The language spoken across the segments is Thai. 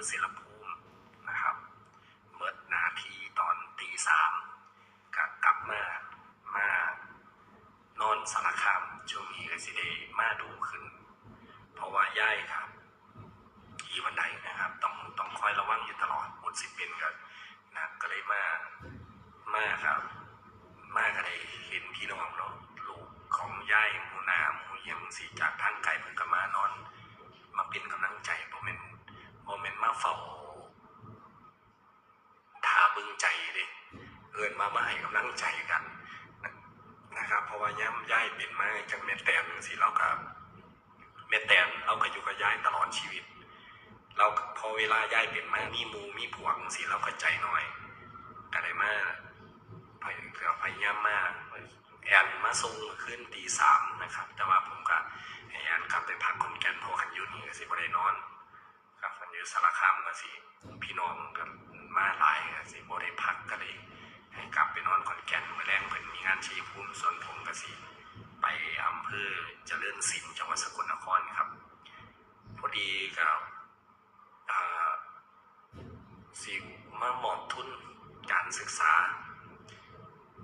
ือเสรภูมินะครับ เมิดนาทีตอนตีสามกับกลับมามาโนนสารคามช่วงนี้ก็สิได้มาดูขึ้น เพราะว่าย่ายครับอีวันใดนะครับ ต้องต้องคอยระวังอยู่ตลอดหมดสิบเป็นกันนะก็เลยมามาครับ มาก็ได้เห็นพี่น้องเนาะลูกของย่ายมูนามูยังสีจา ด้เอินมามาให้กำลังใจกันนะครับ เพราะว่าย่ำย่ายเป็นมาจังเม็ดแตนสิเรากับเม็ดแตนเราก็อยู่กับย่ายตลอดชีวิต เราพอเวลาย่ายเป็นมามีมูมีผวงสิเราก็ใจหน้อยก็ได้มาพยพยายามมากแอนมาส่งขึ้นตีสามนะครับ แต่ว่าผมก็แอนกลับไปพักคนแก่นพราะขันยุนี่ก็สิบ่ได้นอน รับขันอยุสารคามก็สิพี่น้องก็มาหลายก็สิบ่ได้พักก็เลยให้กลับไปนอนขอนแก่นมื่อแรงเพิ่นมีงานชีภูมิส่วนผมก็สิไปอำเภอเจริญศิลป์จังหวัดสกลนครครับ พอดีก็อ่าสิมาหมอบทุนการศึกษา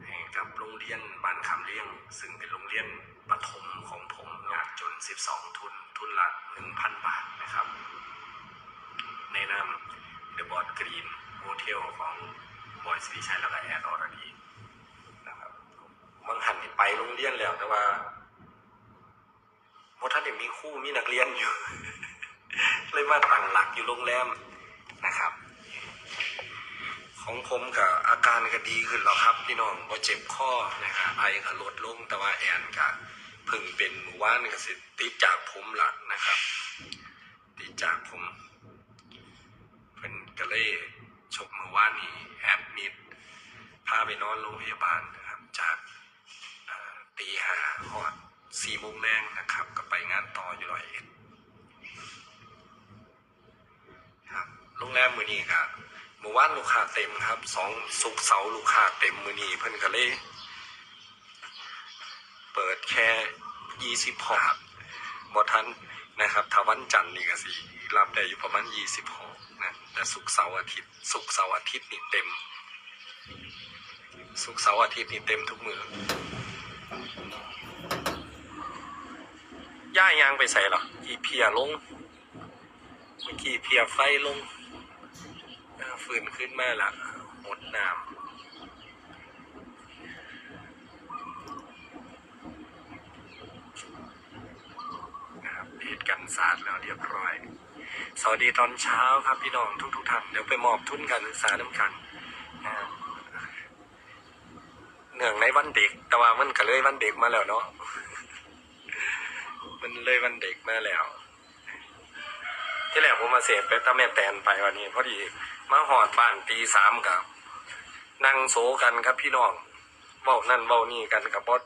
ให้กับโรงเรียนบ้านคำเลี้ยง ซึ่งเป็นโรงเรียนประถมของผมยากจน 12 ทุนทุนละ 1,000 บาทนะครับ ในนามเดอะบอดกรีนโฮเทลของบอยสิริชัยแล้วก็แอนอรดีนะครับบางหันนี่ไปโรงเรียนแล้วแต่ว่าพท่านมีคู่มีนักเรียนอยู่ เลยมาตั้งหลักอยู่โรงแรมนะครับ ของผมกับอาการก็ดีขึ้นแล้วครับ พี่น้องพอเจ็บข้อนะครับไอก็ลดลงแต่ว่าแอนก็เพิ่งเป็นหมู่ว่านก็สิติดจากผมละนะครับ ติดจากผม พิ่นก็เลยชกมือว่านนี้แอดมิดพาไปนอนโรงพยาบาลนะครับ จากตีห้าหอดสี่โมงแรงนะครับ ก็ไปงานต่ออยู่ร้อยเอ็ดครับโรงแรมมือนี้ครับเมื่อวานลูกค้าเต็มครับสองสุกเสาลูกค้าเต็มมือนี้เพิ่นก็เลยเปิดแค่ยี่สิบหอบบ่ทันนะครับถ้าวันจันทร์นี่ก็สิรับได้อยู่ประมาณยี่สิบหอ นะแต่สุกเสาร์อาทิตย์สุกเสาร์อาทิตย์นี่เต็ม สุกเสาร์อาทิตย์นี่เต็มทุกมือย่ายางไปใส่หรออีเพียลงเมื่อกี้เพียไฟลงฟื้นขึ้นมาละหมดน้ำนะครับเหตุกันศาสตร์แล้วเรียบร้อย สวัสดีตอนเช้าครับพี่น้องทุกทุกๆท่านเดี๋ยวไปมอบทุนการศึกษาน้ำกันนะครับเนื่องในวันเด็ก แต่ว่ามันก็เลยวันเด็กมาแล้วเนาะมันเลยวันเด็กมาแล้ว ที่แรกผมมาเสพไปตาแม่แตนไปวันนี้พอดีมาหอดบ้านตีสามกับนั่งโซกันครับพี่น้องเบ้านั่นเบ้านี่กันกับบอส